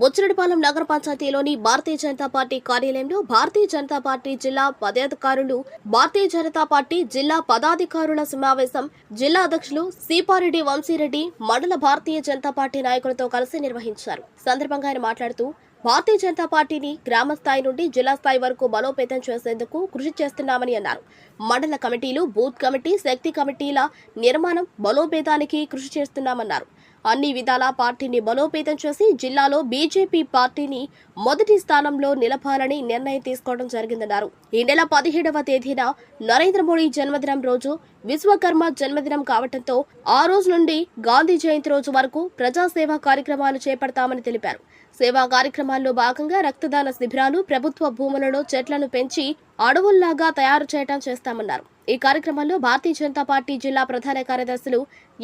బొచ్చిరెడ్డిపాలెం నగర పంచాయతీలోని భారతీయ జనతా పార్టీ కార్యాలయంలో భారతీయ జనతా పార్టీ జిల్లా పదాధికారులు భారతీయ జనతా పార్టీ జిల్లా పదాధికారుల సమావేశం జిల్లా అధ్యక్షులు సీపారెడ్డి వంశీరెడ్డి మండల భారతీయ జనతా పార్టీ నాయకులతో కలిసి నిర్వహించారు. సందర్భంగా ఆయన మాట్లాడుతూ భారతీయ జనతా పార్టీని గ్రామ స్థాయి నుండి జిల్లా స్థాయి వరకు బలోపేతం చేసేందుకు కృషి చేస్తున్నామని అన్నారు. మండల కమిటీలు బూత్ కమిటీ శక్తి కమిటీల నిర్మాణం బలోపేతానికి కృషి చేస్తున్నామన్నారు. అన్ని విధాలా పార్టీని బలోపేతం చేసి జిల్లాలో బీజేపీ పార్టీని మొదటి స్థానంలో నిలపాలని నిర్ణయం తీసుకోవడం జరిగిందన్నారు. ఈ నెల పదిహేడవ తేదీన నరేంద్ర మోడీ జన్మదినం రోజు విశ్వకర్మ జన్మదినం కావడంతో ఆ రోజు నుండి గాంధీ జయంతి రోజు వరకు ప్రజాసేవా కార్యక్రమాలు చేపడతామని తెలిపారు. సేవా కార్యక్రమాల్లో భాగంగా రక్తదాన శిబిరాలు ప్రభుత్వ భూములలో చెట్లను పెంచి అడవుల్లాగా తయారు చేయటం చేస్తామన్నారు. ఈ కార్యక్రమంలో భారతీయ జనతా పార్టీ జిల్లా ప్రధాన కార్యదర్శులు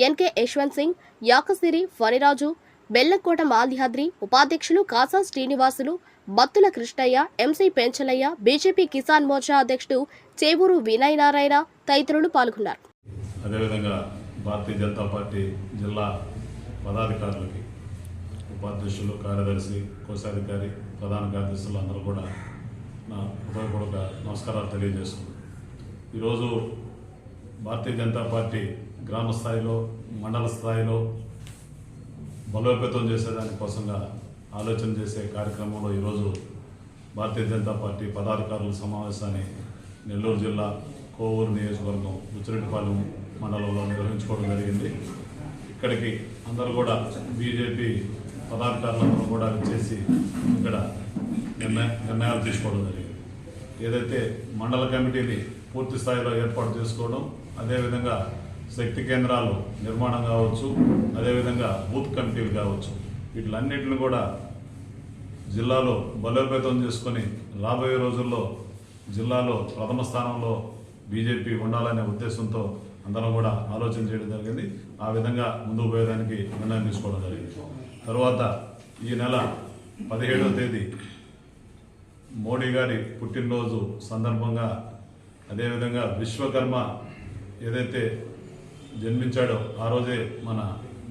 ఎన్కే యశ్వంత్ సింగ్ యాకసిరి ఫణిరాజు బెల్లంకోట మాల్యాద్రి ఉపాధ్యక్షులు Kasa Srinivasulu Battula Krishnaiah M C Penchalaiah BJP Kisan Morcha అధ్యక్షుడు చేవూరు వినయ్ నారాయణ తదితరులు పాల్గొన్నారు. అదేవిధంగా భారతీయ జనతా పార్టీ జిల్లా పదాధికారులకి ఉపాధ్యక్షులు కార్యదర్శి కోశాధికారి ప్రధాన కార్యదర్శులు అందరూ కూడా నా హృదయపూర్వక నమస్కారాలు తెలియజేస్తున్నాను. ఈరోజు భారతీయ జనతా పార్టీ గ్రామ స్థాయిలో మండల స్థాయిలో బలోపేతం చేసేదానికోసంగా ఆలోచన చేసే కార్యక్రమంలో ఈరోజు భారతీయ జనతా పార్టీ పదాధికారుల సమావేశాన్ని నెల్లూరు జిల్లా కోవూరు నియోజకవర్గం ఉచ్చిరెడ్డిపాలెం మండలంలో నిర్వహించుకోవడం జరిగింది. ఇక్కడికి అందరూ కూడా బీజేపీ పదాధికారులందరూ కూడా చేసి ఇక్కడ నిర్ణయ నిర్ణయాలు తీసుకోవడం జరిగింది. ఏదైతే మండల కమిటీని పూర్తి స్థాయిలో ఏర్పాటు చేసుకోవడం అదేవిధంగా శక్తి కేంద్రాలు నిర్మాణం కావచ్చు అదేవిధంగా బూత్ కమిటీలు కావచ్చు. వీటిలన్నింటిని కూడా జిల్లాలో బలోపేతం చేసుకొని రాబోయే రోజుల్లో జిల్లాలో ప్రథమ స్థానంలో బీజేపీ ఉండాలనే ఉద్దేశంతో అందరం కూడా ఆలోచన చేయడం జరిగింది. ఆ విధంగా ముందుకు పోయేదానికి నిర్ణయం తీసుకోవడం జరిగింది. తర్వాత ఈ నెల పదిహేడవ తేదీ మోడీ గారి పుట్టినరోజు సందర్భంగా అదేవిధంగా విశ్వకర్మ ఏదైతే జన్మించాడో ఆ రోజే మన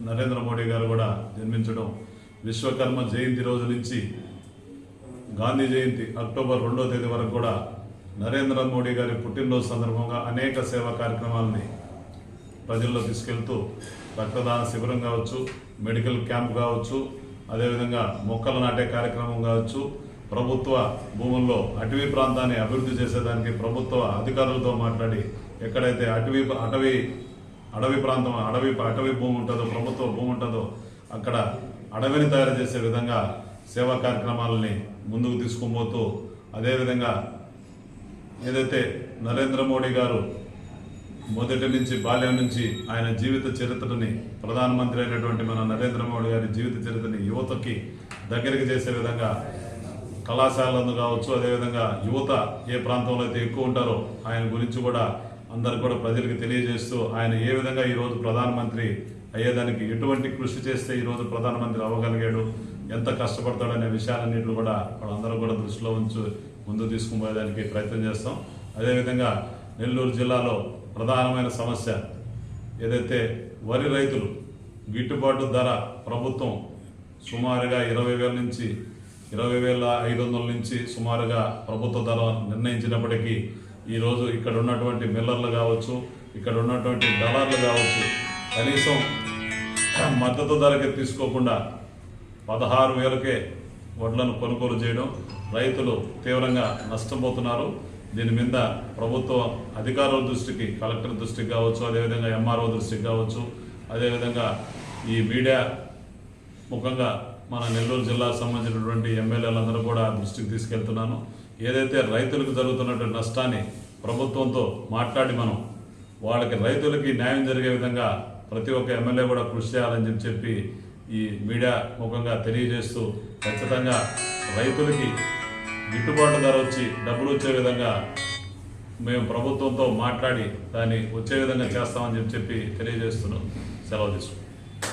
నరేంద్ర మోడీ గారు కూడా జన్మించడం. విశ్వకర్మ జయంతి రోజు నుంచి గాంధీ జయంతి అక్టోబర్ రెండో తేదీ వరకు కూడా నరేంద్ర మోడీ గారి పుట్టినరోజు సందర్భంగా అనేక సేవా కార్యక్రమాలని ప్రజల్లో తీసుకెళ్తూ రక్తదాన శిబిరం కావచ్చు మెడికల్ క్యాంప్ కావచ్చు అదేవిధంగా మొక్కలు నాటే కార్యక్రమం కావచ్చు ప్రభుత్వ భూముల్లో అటవీ ప్రాంతాన్ని అభివృద్ధి చేసేదానికి ప్రభుత్వ అధికారులతో మాట్లాడి ఎక్కడైతే అటవీ అటవీ అడవి ప్రాంతం అడవి అటవీ భూమి ఉంటుందో ప్రభుత్వ భూమి ఉంటుందో అక్కడ అడవిని తయారు చేసే విధంగా సేవా కార్యక్రమాలని ముందుకు తీసుకుపోతూ అదేవిధంగా ఏదైతే నరేంద్ర మోడీ గారు మొదటి నుంచి బాల్యం నుంచి ఆయన జీవిత చరిత్రని ప్రధానమంత్రి అయినటువంటి మన నరేంద్ర మోడీ గారి జీవిత చరిత్రని యువతకి దగ్గరికి చేసే విధంగా కళాశాలలందు కావచ్చు అదేవిధంగా యువత ఏ ప్రాంతంలో అయితే ఎక్కువ ఉంటారో ఆయన గురించి కూడా అందరు కూడా ప్రజలకు తెలియజేస్తూ ఆయన ఏ విధంగా ఈరోజు ప్రధానమంత్రి అయ్యేదానికి ఎటువంటి కృషి చేస్తే ఈరోజు ప్రధానమంత్రి అవ్వగలిగాడు ఎంత కష్టపడతాడనే విషయాలన్నింటిలో కూడా వాళ్ళందరూ కూడా దృష్టిలో ఉంచు ముందు తీసుకుపోయేదానికి ప్రయత్నం చేస్తాం. అదేవిధంగా నెల్లూరు జిల్లాలో ప్రధానమైన సమస్య ఏదైతే వరి రైతులు గిట్టుబాటు ధర ప్రభుత్వం సుమారుగా ఇరవై వేల నుంచి ఇరవై వేల ఐదు వందల నుంచి సుమారుగా ప్రభుత్వ ధర నిర్ణయించినప్పటికీ ఈరోజు ఇక్కడ ఉన్నటువంటి మిల్లర్లు కావచ్చు ఇక్కడ ఉన్నటువంటి డాలర్లు కావచ్చు కనీసం మద్దతు ధరకి తీసుకోకుండా పదహారు వేలకే వడ్లను కొనుగోలు చేయడం రైతులు తీవ్రంగా నష్టపోతున్నారు. దీని మీద ప్రభుత్వ అధికారుల దృష్టికి కలెక్టర్ దృష్టికి కావచ్చు అదేవిధంగా ఎంఆర్ఓ దృష్టికి కావచ్చు అదేవిధంగా ఈ మీడియా ముఖంగా మన నెల్లూరు జిల్లాకు సంబంధించినటువంటి ఎమ్మెల్యేలందరూ కూడా దృష్టికి తీసుకెళ్తున్నాను. ఏదైతే రైతులకు జరుగుతున్నటువంటి నష్టాన్ని ప్రభుత్వంతో మాట్లాడి మనం వాళ్ళకి రైతులకి న్యాయం జరిగే విధంగా ప్రతి ఒక్క ఎమ్మెల్యే కూడా కృషి చేయాలని చెప్పి చెప్పి ఈ మీడియా ముఖంగా తెలియజేస్తూ ఖచ్చితంగా రైతులకి గిట్టుబాటు ధర వచ్చి డబ్బులు వచ్చే విధంగా మేము ప్రభుత్వంతో మాట్లాడి దాన్ని వచ్చే విధంగా చేస్తామని చెప్పి చెప్పి తెలియజేస్తున్నాం. సెలవు తీసుకుంటాం